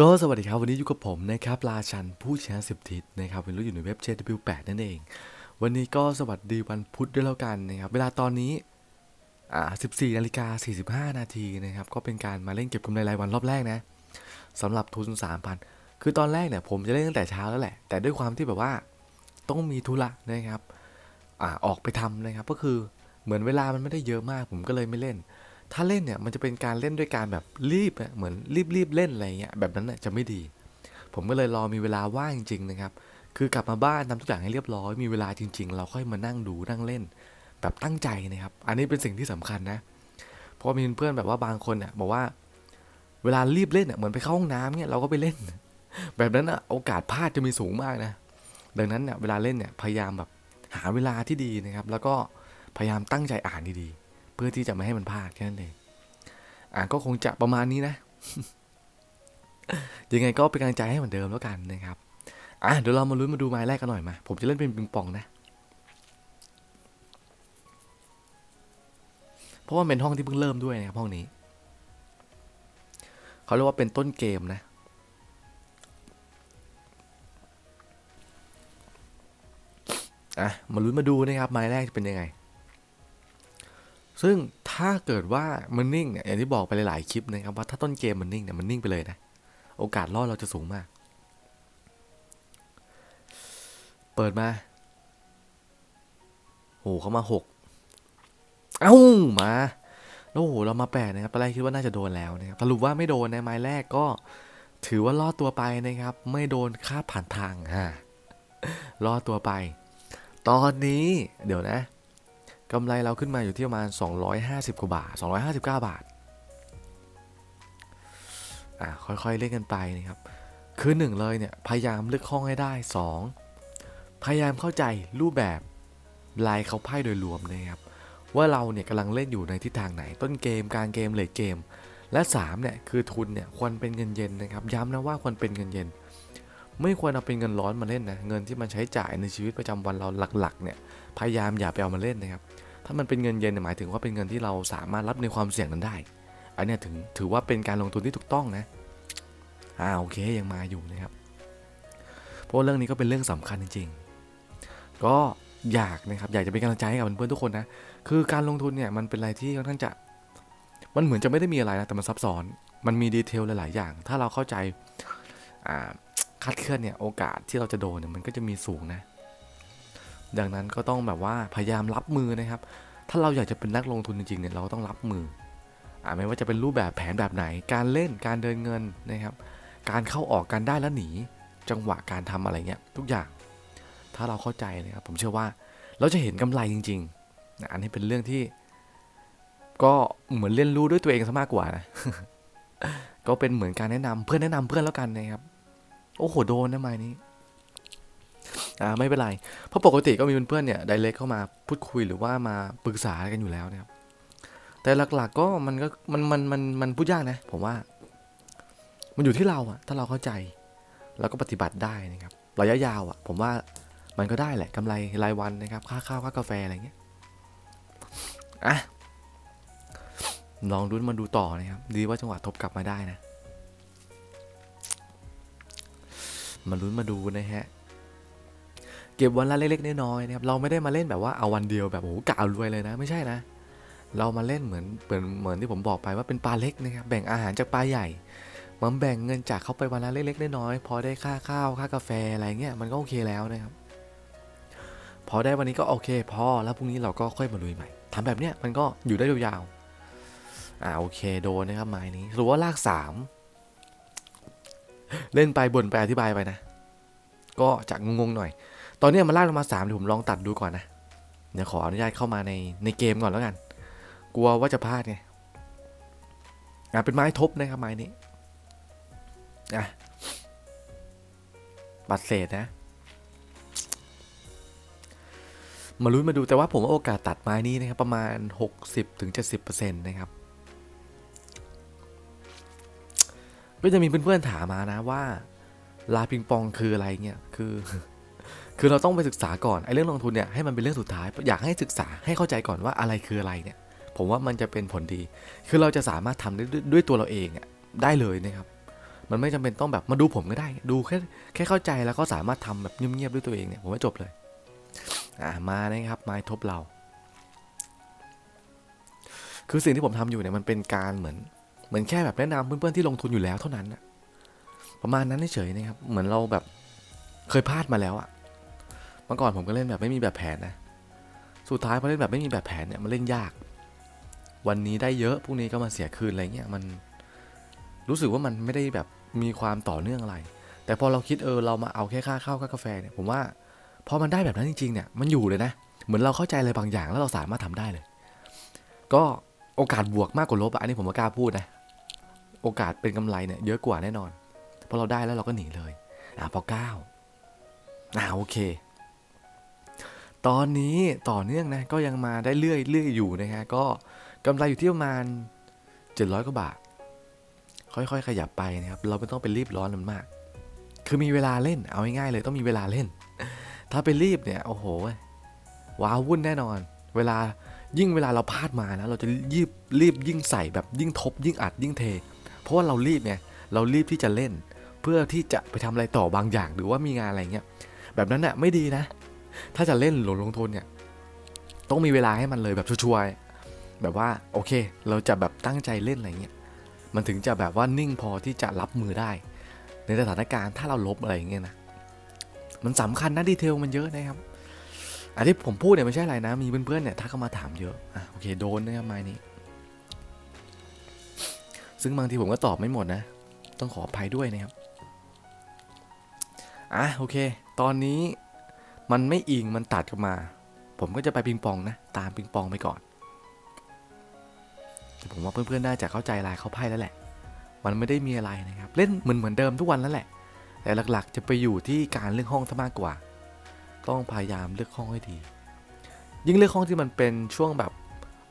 ก็สวัสดีครับ วันนี้อยู่กับผมนะครับราชันผู้ชนะสิบทิศนะครับเป็นรู้อยู่ในเว็บ JW8 นั่นเอง วันนี้ก็สวัสดีวันพุธด้วยแล้วกันนะครับ เวลาตอนนี้อ่า14นาฬิกา45 นาทีนะครับ ก็เป็นการมาเล่นเก็บกำไรรายวันรอบแรกนะสำหรับทุน 3,000 คือตอนแรกเนี่ยผมจะเล่นตั้งแต่เช้าแล้วแหละ แต่ด้วยความที่แบบว่าต้องมีธุระนะครับอ่าออกไปทำนะครับ ก็คือเหมือนเวลามันไม่ได้เยอะมาก ผมก็เลยไม่เล่น ถ้าเล่นเนี่ยมันจะเป็นการเล่นด้วยการแบบรีบอะเหมือนรีบรีบเล่นอะไรเงี้ยแบบนั้นน่ะจะไม่ดี ผมก็เลยรอมีเวลาว่างจริงๆนะครับ คือกลับมาบ้านทำทุกอย่างให้เรียบร้อยมีเวลาจริง ๆ เราค่อยมานั่งดูนั่งเล่น แบบตั้งใจนะครับ อันนี้เป็นสิ่งที่สำคัญนะ เพราะมีเพื่อนแบบว่าบางคนเนี่ยบอกว่า เวลารีบเล่นเนี่ยเหมือนไปเข้าห้องน้ำเนี่ยเราก็ไปเล่น แบบนั้นอะโอกาสพลาดจะมีสูงมากนะ ดังนั้นเนี่ยเวลาเล่นเนี่ยพยายามแบบหาเวลาที่ดีนะครับ แล้วก็พยายามตั้งใจอ่านดีๆ เพื่อที่จะไม่ให้มันพลาดแค่นั้นเองอ่าก็คงจะประมาณนี้นะ ยังไงก็เป็นกำลังใจให้เหมือนเดิมแล้วกันนะครับ อะเดี๋ยวเรามาลุ้นมาดูไม้แรกกันหน่อยมา ผมจะเล่นเป็นปิงปองนะ เพราะว่าเป็นห้องที่เพิ่งเริ่มด้วยนะครับห้องนี้ เขาเรียกว่าเป็นต้นเกมนะอะมาลุ้นมาดูนะครับไม้แรกจะเป็นยังไง ซึ่งถ้าเกิดว่ามันนิ่งเนี่ยอย่างที่บอกไปหลายๆคลิปนะครับว่าถ้าต้นเกมมันนิ่งเนี่ยมันนิ่งไปเลยนะ โอกาสรอดเราจะสูงมาก เปิดมาโหเขามาหกเอ้ามาแล้วโหเรามาแปดนะครับตอนแรกคิดว่าน่าจะโดนแล้วนะครับสรุปว่าไม่โดนนะไม้แรกก็ถือว่ารอดตัวไปนะครับ ไม่โดนค่าผ่านทางฮะรอดตัวไป ตอนนี้เดี๋ยวนะ กำไรเราขึ้นมาอยู่ที่ประมาณ 250 กว่าบาท 259 บาท อะค่อยๆเล่นกันไปนะครับ คือหนึ่งเลยเนี่ย พยายามเลือกห้องให้ได้ 2 พยายามเข้าใจรูปแบบลายเขาไพ่โดยรวมนะครับ ว่าเราเนี่ยกำลังเล่นอยู่ในทิศทางไหน ต้นเกมกลางเกมเลทเกม และ3เนี่ยคือทุนเนี่ยควรเป็นเงินเย็นนะครับ ย้ำนะว่าควรเป็นเงินเย็น ไม่ควรเอาเป็นเงินร้อนมาเล่นนะ เงินที่มันใช้จ่ายในชีวิตประจำวันเราหลักๆเนี่ยพยายามอย่าไปเอามาเล่นนะครับ ถ้ามันเป็นเงินเย็นหมายถึงว่าเป็นเงินที่เราสามารถรับในความเสี่ยงนั้นได้ อันนี้ถึงถือว่าเป็นการลงทุนที่ถูกต้องนะ อ่าโอเคยังมาอยู่นะครับ เพราะเรื่องนี้ก็เป็นเรื่องสำคัญจริง ๆ ก็อยากนะครับอยากจะเป็นกำลังใจให้กับเพื่อนๆทุกคนนะ คือการลงทุนเนี่ยมันเป็นอะไรที่ค่อนข้างจะ มันเหมือนจะไม่ได้มีอะไรนะแต่มันซับซ้อน มันมีดีเทลหลายๆอย่าง ถ้าเราเข้าใจอ่าคาดเคลื่อนเนี่ยโอกาสที่เราจะโดนเนี่ยมันก็จะมีสูงนะ ดังนั้นก็ต้องแบบว่าพยายามรับมือนะครับ ถ้าเราอยากจะเป็นนักลงทุนจริงๆเนี่ยเราก็ต้องรับมืออ่าไม่ว่าจะเป็นรูปแบบแผนแบบไหน การเล่นการเดินเงินนะครับ การเข้าออกการได้และหนีจังหวะการทำอะไรเงี้ยทุกอย่าง ถ้าเราเข้าใจนะครับผมเชื่อว่าเราจะเห็นกำไรจริงๆนะอันนี้เป็นเรื่องที่ ก็เหมือนเรียนรู้ด้วยตัวเองซะมากกว่านะก็เป็นเหมือนการแนะนำเพื่อนแนะนำเพื่อนแล้วกันนะครับ โอ้โหโดนนะไม้นี้ อ่าไม่เป็นไร เพราะปกติก็มีเพื่อนๆเนี่ยไดเรกเข้ามาพูดคุยหรือว่ามาปรึกษากันอยู่แล้วนะครับ แต่หลักๆก็มันก็มันมันมันมันพูดยากนะผมว่า มันอยู่ที่เราอะถ้าเราเข้าใจ แล้วก็ปฏิบัติได้นะครับ ระยะยาวอะผมว่ามันก็ได้แหละกำไรรายวันนะครับ ค่าข้าวค่ากาแฟอะไรเงี้ย อะ ลองดุนมาดูต่อนะครับ ดีว่าจังหวะทบกลับมาได้นะ มาลุ้นมาดูนะฮะ เก็บวันละเล็กๆน้อยๆนะครับเราไม่ได้มาเล่นแบบว่าเอาวันเดียวแบบโอ้โหกะเอารวยเลยนะ ไม่ใช่นะ เรามาเล่นเหมือนเหมือนเหมือนที่ผมบอกไปว่าเป็นปลาเล็กนะครับแบ่งอาหารจากปลาใหญ่มันแบ่งเงินจากเขาไปวันละเล็กๆน้อยๆพอได้ค่าข้าวค่ากาแฟอะไรเงี้ยมันก็โอเคแล้วนะครับ พอได้วันนี้ก็โอเคพอแล้วพรุ่งนี้เราก็ค่อยมาลุยใหม่ทำแบบเนี้ยมันก็อยู่ได้ยาวๆอ่าโอเคโดนนะครับไม้นี้หรือว่าลากสามเล่นไปบ่นไปอธิบายไปนะ ก็จะงงๆหน่อย ตอนนี้มันลากลงมาสามเดี๋ยวผมลองตัดดูก่อนนะ เดี๋ยวขออนุญาตเข้ามาในในเกมก่อนแล้วกัน กลัวว่าจะพลาดไงอะเป็นไม้ทบนะครับไม้นี้อะบัตรเศษนะ มาลุ้นมาดูแต่ว่าผมว่าโอกาสตัดไม้นี้นะครับ ประมาณ 60-70%นะครับก็จะมีเพื่อนๆถามมานะว่าลาปิงปองคืออะไรเงี้ยคือ คือเราต้องไปศึกษาก่อนไอ้เรื่องลงทุนเนี่ยให้มันเป็นเรื่องสุดท้าย อยากให้ศึกษาให้เข้าใจก่อนว่าอะไรคืออะไรเนี่ย ผมว่ามันจะเป็นผลดี คือเราจะสามารถทำได้ด้วยตัวเราเองได้เลยนะครับ มันไม่จำเป็นต้องแบบมาดูผมก็ได้ ดูแค่แค่เข้าใจแล้วก็สามารถทำแบบเงียบๆด้วยตัวเองเนี่ยผมว่าจบเลยอ่ามานะครับม้ทบเรา คือสิ่งที่ผมทำอยู่เนี่ยมันเป็นการเหมือน เหมือนแค่แบบแนะนำเพื่อนๆที่ลงทุนอยู่แล้วเท่านั้นประมาณนั้นเฉยๆนะครับ เหมือนเราแบบเคยพลาดมาแล้วอะ เมื่อก่อนผมก็เล่นแบบไม่มีแบบแผนนะ สุดท้ายพอเล่นแบบไม่มีแบบแผนเนี่ยมันเล่นยาก วันนี้ได้เยอะพรุ่งนี้ก็มาเสียคืนอะไรเงี้ยมันรู้สึกว่ามันไม่ได้แบบมีความต่อเนื่องอะไร แต่พอเราคิดเออเรามาเอาแค่ค่าข้าวค่ากาแฟเนี่ยผมว่าพอมันได้แบบนั้นจริงๆเนี่ยมันอยู่เลยนะ เหมือนเราเข้าใจอะไรบางอย่างแล้วเราสามารถทำได้เลย ก็โอกาสบวกมากกว่าลบอะอันนี้ผมก็กล้าพูดนะโอกาสเป็นกำไรเนี่ยเยอะกว่าแน่นอนพอเราได้แล้วเราก็หนีเลยอะพอเก้าอ่าโอเค ตอนนี้ต่อเนื่องนะก็ยังมาได้เรื่อยเรื่อยอยู่นะฮะก็กำไรอยู่ที่ประมาณ 700กว่าบาท ค่อยๆ ขยับไปนะครับ เราไม่ต้องไปรีบร้อนมันมาก คือมีเวลาเล่นเอาง่ายๆเลยต้องมีเวลาเล่น ถ้าไปรีบเนี่ยโอ้โหว้าวุ่นแน่นอน เวลายิ่งเวลาเราพลาดมานะเราจะรีบรีบยิ่งใส่แบบยิ่งทบ ยิ่งอัดยิ่งเท เพราะว่าเรารีบไงเรารีบที่จะเล่น เพื่อที่จะไปทำอะไรต่อบางอย่างหรือว่ามีงานอะไรเงี้ยแบบนั้นน่ะไม่ดีนะ ถ้าจะเล่นหลงลงทุนเนี่ย ต้องมีเวลาให้มันเลยแบบชัวร์ๆแบบว่าโอเค เราจะแบบตั้งใจเล่นอะไรเงี้ยมันถึงจะแบบว่านิ่งพอที่จะรับมือได้ ในสถานการณ์ถ้าเราลบอะไรอย่างเงี้ยนะมันสำคัญนะดีเทลมันเยอะนะครับอันที่ผมพูดเนี่ยไม่ใช่อะไรนะ มีเพื่อนๆเนี่ยทักเข้ามาถามเยอะอะโอเคโดนนะครับไม้นี้ ซึ่งบางทีผมก็ตอบไม่หมดนะ ต้องขออภัยด้วยนะครับ อะโอเค ตอนนี้ มันไม่อิงมันตัดกลับมา ผมก็จะไปปิงปองนะ ตามปิงปองไปก่อน แต่ผมว่าเพื่อนๆน่าจะเข้าใจลายเขาไพ่แล้วแหละ มันไม่ได้มีอะไรนะครับ เล่นเหมือนเหมือนเดิมทุกวันแล้วแหละ แต่หลักๆ จะไปอยู่ที่การเลือกห้องซะมากกว่า ต้องพยายามเลือกห้องให้ดี ยิ่งเลือกห้องที่มันเป็นช่วงแบบ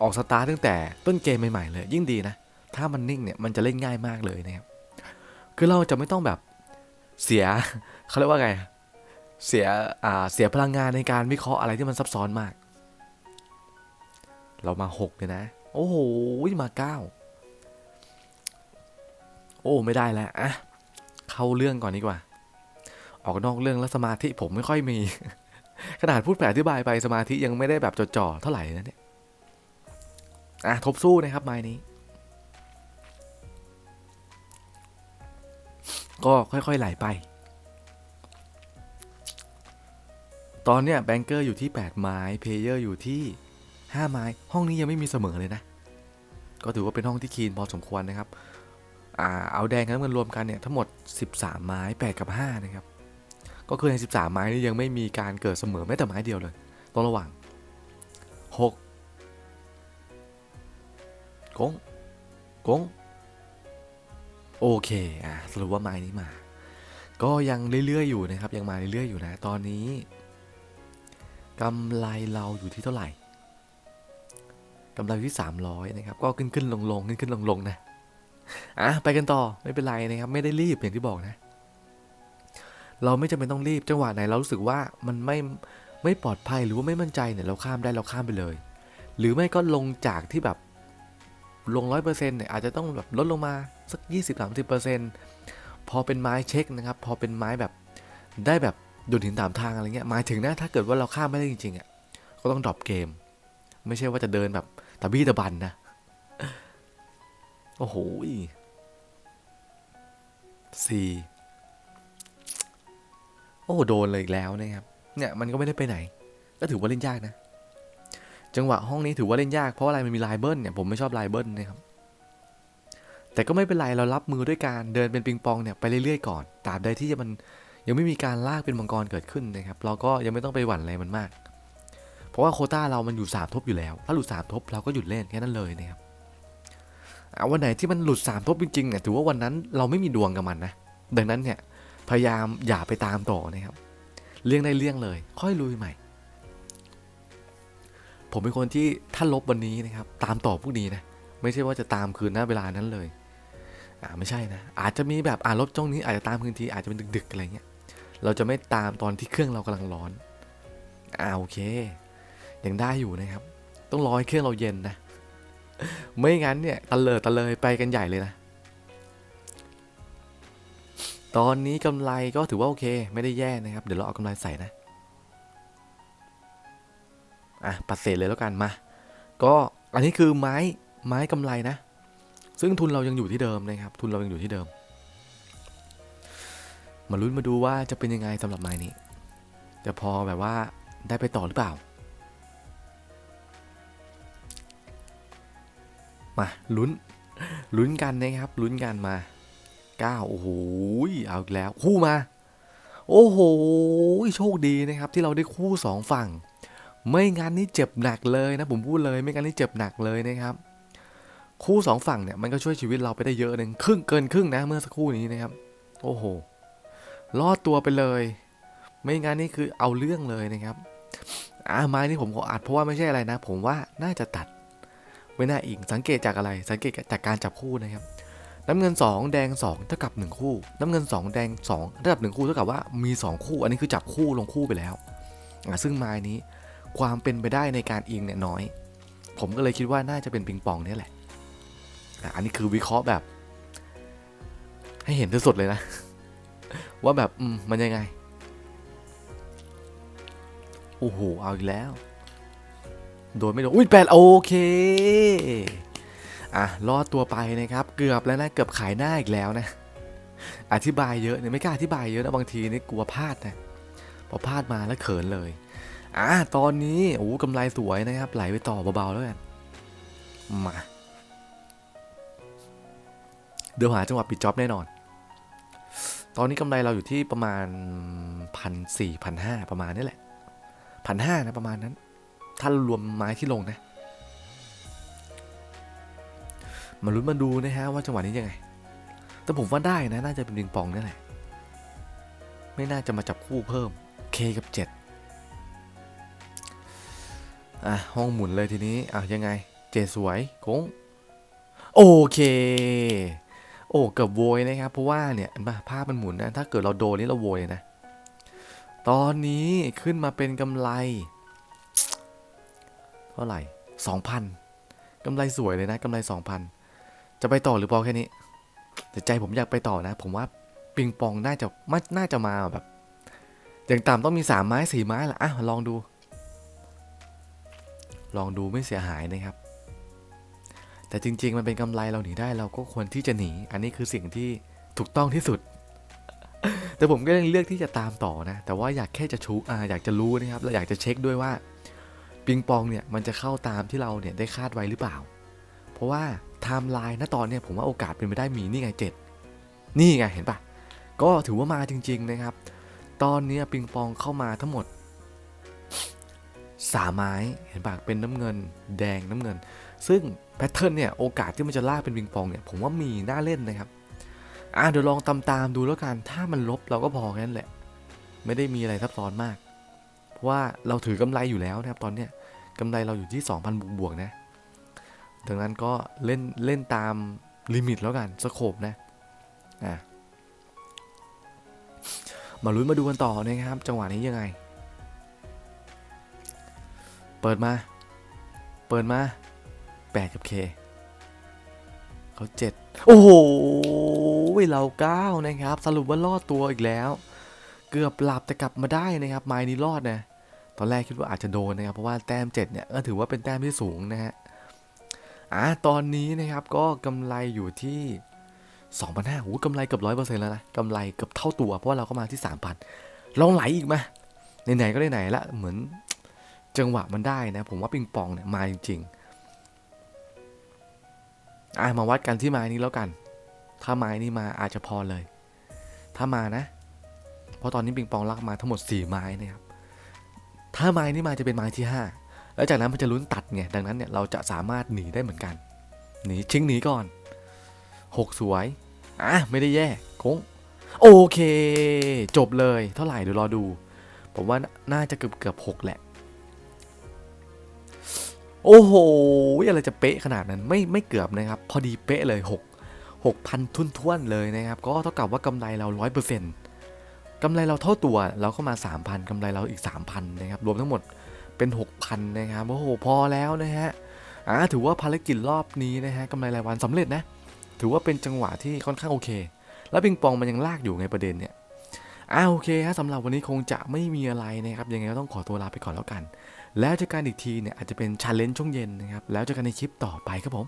ออกสตาร์ตั้งแต่ต้นเกมใหม่ๆเลย ยิ่งดีนะ ถ้ามันนิ่งเนี่ยมันจะเล่นง่ายมากเลยนะครับ คือเราจะไม่ต้องแบบเสียเขาเรียกว่าไง เสียเสียพลังงานในการวิเคราะห์อะไรที่มันซับซ้อนมาก เรามาหกเลยนะ โอ้โหมาเก้าโอ้ไม่ได้แล้วอะเข้าเรื่องก่อนดีกว่า ออกนอกเรื่องแล้วสมาธิผมไม่ค่อยมี ขนาดพูดแผลอธิบายไปสมาธิยังไม่ได้แบบจ่อๆเท่าไหร่นะเนี่ยอะทบสู้นะครับไม้นี้ ก็ค่อยๆไหลไป ตอนเนี้ยแบงเกอร์อยู่ที่ 8 ไม้เพลเยอร์อยู่ที่ 5 ไม้ ห้องนี้ยังไม่มีเสมอเลยนะ ก็ถือว่าเป็นห้องที่คีนพอสมควรนะครับอ่าเอาแดงกับน้ำเงินรวมกันเนี่ยทั้งหมด 13 ไม้ 8 กับ 5 นะครับ ก็คือใน 13 ไม้นี้ยังไม่มีการเกิดเสมอแม้แต่ไม้เดียวเลยต้องระวัง6กงกงโอเคอะสรุปว่าไม้นี้มา ก็ยังเรื่อยๆอยู่นะครับ ยังมาเรื่อยๆอยู่นะ ตอนนี้ กำไรเราอยู่ที่เท่าไหร่กำไรที่ 300 นะครับ ก็ขึ้นขึ้นลงลงขึ้นขึ้นลงลงนะ อะ ไปกันต่อ ไม่เป็นไรนะครับ ไม่ได้รีบอย่างที่บอกนะ เราไม่จำเป็นต้องรีบ จังหวะไหนเรารู้สึกว่ามันไม่ ไม่ปลอดภัยหรือว่าไม่มั่นใจเนี่ย เราข้ามได้เราข้ามไปเลย หรือไม่ก็ลงจากที่แบบ ลงร้อยเปอร์เซ็นต์เนี่ย อาจจะต้องแบบลดลงมาสัก 20-30%พอเป็นไม้เช็คนะครับ พอเป็นไม้แบบ ได้แบบ ดุดหินตามทางอะไรเงี้ยหมายถึงนะถ้าเกิดว่าเราข้ามไม่ได้จริงๆอะก็ต้องดรอปเกม ไม่ใช่ว่าจะเดินแบบตะบี้ตะบันนะ โอ้โหสี่โอ้โดนเลยอีกแล้วนะครับเนี่ยมันก็ไม่ได้ไปไหน ก็ถือว่าเล่นยากนะ จังหวะห้องนี้ถือว่าเล่นยากเพราะอะไรมันมีลายเบิ้ลเนี่ยผมไม่ชอบลายเบิ้ลนะครับแต่ก็ไม่เป็นไรเรารับมือด้วยการเดินเป็นปิงปองเนี่ยไปเรื่อยๆก่อนตราบใดที่มัน ยังไม่มีการลากเป็นมังกรเกิดขึ้นนะครับ เราก็ยังไม่ต้องไปหวั่นอะไรมันมาก เพราะว่าโคต้าเรามันอยู่3ทบอยู่แล้ว ถ้าหลุด3ทบเราก็หยุดเล่นแค่นั้นเลยนะครับเอาวันไหนที่มันหลุด3ทบจริงๆเนี่ยถือว่าวันนั้นเราไม่มีดวงกับมันนะดังนั้นเนี่ยพยายามอย่าไปตามต่อนะครับ เลี่ยงได้เลี่ยงเลย ค่อยลุยใหม่ ผมเป็นคนที่ถ้าลบวันนี้นะครับ ตามต่อพวกนี้นะไม่ใช่ว่าจะตามคืนหน้าเวลานั้นเลยอ่าไม่ใช่นะ อาจจะมีแบบอ่าลบจ้องนี้อาจจะตามคืนทีอาจจะเป็นดึกๆอะไรเงี้ย เราจะไม่ตามตอนที่เครื่องเรากำลังร้อนอ่าโอเค ยังได้อยู่นะครับ ต้องรอให้เครื่องเราเย็นนะ ไม่งั้นเนี่ยตะเลอตะเลยไปกันใหญ่เลยนะ ตอนนี้กำไรก็ถือว่าโอเค ไม่ได้แย่นะครับ เดี๋ยวเราเอากำไรใส่นะ อะปัดเศษเลยแล้วกันมา ก็อันนี้คือไม้ไม้กำไรนะ ซึ่งทุนเรายังอยู่ที่เดิมนะครับ ทุนเรายังอยู่ที่เดิม มาลุ้นมาดูว่าจะเป็นยังไงสำหรับไม้นี้จะพอแบบว่าได้ไปต่อหรือเปล่า มาลุ้นลุ้นกันนะครับลุ้นกันมาเก้าโอ้โหเอาอีกแล้วคู่มา โอ้โหโชคดีนะครับ ที่เราได้คู่สองฝั่ง ไม่งั้นนี่เจ็บหนักเลยนะผมพูดเลยไม่งั้นนี่เจ็บหนักเลยนะครับคู่สองฝั่งเนี่ยมันก็ช่วยชีวิตเราไปได้เยอะหนึ่งครึ่งเกินครึ่งนะเมื่อสักครู่นี้นะครับ โอ้โห รอดตัวไปเลย ไม่งั้นนี่คือเอาเรื่องเลยนะครับอ่าไม้นี่ผมขออัดเพราะว่าไม่ใช่อะไรนะ ผมว่าน่าจะตัด ไม่น่าอิงสังเกตจากอะไร สังเกตจากการจับคู่นะครับ น้ำเงิน 2 แดง 2 เท่ากับ 1 คู่ น้ำเงิน 2 แดง2เท่ากับ 1 คู่เท่ากับว่ามี 2 คู่ อันนี้คือจับคู่ลงคู่ไปแล้วอะซึ่งไม้นี้ความเป็นไปได้ในการอิงเนี่ยน้อย ผมก็เลยคิดว่าน่าจะเป็นปิงปองนี่แหละอะอันนี้คือวิเคราะห์แบบ ให้เห็นสุดเลยนะ ว่าแบบอืมมันยังไง โอ้โห เอาอีกแล้ว โดนไม่โดน อุ้ยแปดโอเค อะ รอดตัวไปนะครับ เกือบแล้วนะ เกือบขายหน้าอีกแล้วนะ อธิบายเยอะเนี่ยไม่กล้าอธิบายเยอะนะ บางทีนี่กลัวพลาดนะ พอพลาดมาแล้วเขินเลย อะ ตอนนี้ โอ้กำไรสวยนะครับ ไหลไปต่อเบาๆแล้วกัน มา เดี๋ยวหาจังหวะปิดจ็อบแน่นอน ตอนนี้กำไรเราอยู่ที่ประมาณพันสี่พันห้าประมาณนี้แหละพันห้านะประมาณนั้น ถ้ารวมไม้ที่ลงนะ มาลุ้นมาดูนะฮะว่าจังหวะนี้ยังไง แต่ผมว่าได้นะ น่าจะเป็นปิงปองนี่แหละ ไม่น่าจะมาจับคู่เพิ่ม K กับ7อะ ห้องหมุนเลยทีนี้อะยังไง เจสวยโค้งโอเค โอ้เกือบโวยนะครับ เพราะว่าเนี่ยเห็นปะภาพมันหมุนนะ ถ้าเกิดเราโดนนี่เราโวยเลยนะ ตอนนี้ขึ้นมาเป็นกำไร เท่าไหร่สองพันกำไรสวยเลยนะกำไรสองพันจะไปต่อหรือพอแค่นี้ แต่ใจผมอยากไปต่อนะ ผมว่าปิงปองน่าจะมาน่าจะมาแบบ อย่างต่ำต้องมีสามไม้สี่ไม้ละอะลองดู ลองดูไม่เสียหายนะครับ แต่จริง ๆ มันเป็นกำไรเราหนีได้เราก็ควรที่จะหนี อันนี้คือสิ่งที่ถูกต้องที่สุด แต่ผมก็ยังเลือกที่จะตามต่อนะ แต่ว่าอยากแค่จะชูอ่าอยากจะรู้นะครับและอยากจะเช็คด้วยว่าปิงปองเนี่ยมันจะเข้าตามที่เราเนี่ยได้คาดไว้หรือเปล่า เพราะว่าไทม์ไลน์ณตอนเนี่ยผมว่าโอกาสเป็นไปได้มีนี่ไงเจ็ดนี่ไงเห็นปะก็ถือว่ามาจริง ๆนะครับ ตอนนี้ปิงปองเข้ามาทั้งหมดสามไม้เห็นปะเป็นน้ำเงิน แดงน้ำเงิน ซึ่งแพทเทิร์นเนี่ยโอกาสที่มันจะลากเป็นปิงปองเนี่ยผมว่ามีน่าเล่นนะครับอะเดี๋ยวลองตามตามดูแล้วกันถ้ามันลบเราก็พอแค่นั้นแหละ ไม่ได้มีอะไรซับซ้อนมาก เพราะว่าเราถือกำไรอยู่แล้วนะครับตอนเนี้ยกำไรเราอยู่ที่ 2,000 บวกบวกๆนะดังนั้นก็เล่นเล่นตามลิมิตแล้วกันสโคปนะอะมาลุ้นมาดูกันต่อนะครับ จังหวะนี้ยังไง เปิดมา เปิดมา 8 กับ K เขา7โอ้โหเรา9นะครับ สรุปว่ารอดตัวอีกแล้ว เกือบหลับแต่กลับมาได้นะครับไม้นี้รอดนะตอนแรกคิดว่าอาจจะโดนนะครับ เพราะว่าแต้ม 7 เนี่ยก็ถือว่าเป็นแต้มที่สูงนะฮะอะตอนนี้นะครับก็กำไรอยู่ที่2,500โอ้โหกำไรเกือบร้อยเปอร์เซ็นต์แล้วนะกำไรเกือบเท่าตัว เพราะว่าเราก็มาที่ 3,000ลองไหลอีกมาไหนๆก็ได้ไหนละเหมือนจังหวะมันได้นะ ผมว่าปิงปองเนี่ยมาจริง ๆ อะมาวัดกันที่ไม้นี้แล้วกัน ถ้าไม้นี้มาอาจจะพอเลย ถ้ามานะ เพราะตอนนี้ปิงปองลากมาทั้งหมด 4 ไม้นะครับ ถ้าไม้นี้มาจะเป็นไม้ที่ 5 แล้วจากนั้นมันจะลุ้นตัดไง ดังนั้นเนี่ยเราจะสามารถหนีได้เหมือนกัน หนีชิงหนีก่อน 6 สวย อะไม่ได้แย่โค้งโอเค จบเลย เท่าไหร่เดี๋ยวรอดู ผมว่าน่าจะเกือบเกือบหกแหละ โอ้โห อะไรจะเป๊ะขนาดนั้นไม่ไม่เกือบนะครับ พอดีเป๊ะเลย 6 6,000 ทุนท้วนเลยนะครับ ก็เท่ากับว่ากำไรเรา 100%กำไรเราเท่าตัวเราเข้ามา 3,000กำไรเราอีก 3,000 นะครับ รวมทั้งหมดเป็น 6,000 นะครับ โอ้โห พอแล้วนะฮะอ่าถือว่าภารกิจรอบนี้นะฮะกำไรรายวันสำเร็จนะ ถือว่าเป็นจังหวะที่ค่อนข้างโอเค แล้วปิงปองมันยังลากอยู่ไงประเด็นเนี่ยอ่าโอเคฮะสำหรับวันนี้คงจะไม่มีอะไรนะครับยังไงก็ต้องขอตัวลาไปก่อนแล้วกัน แล้วเจอกันอีกทีเนี่ยอาจจะเป็นชาเลนจ์ช่วงเย็นนะครับแล้วเจอกันในคลิปต่อไปครับผม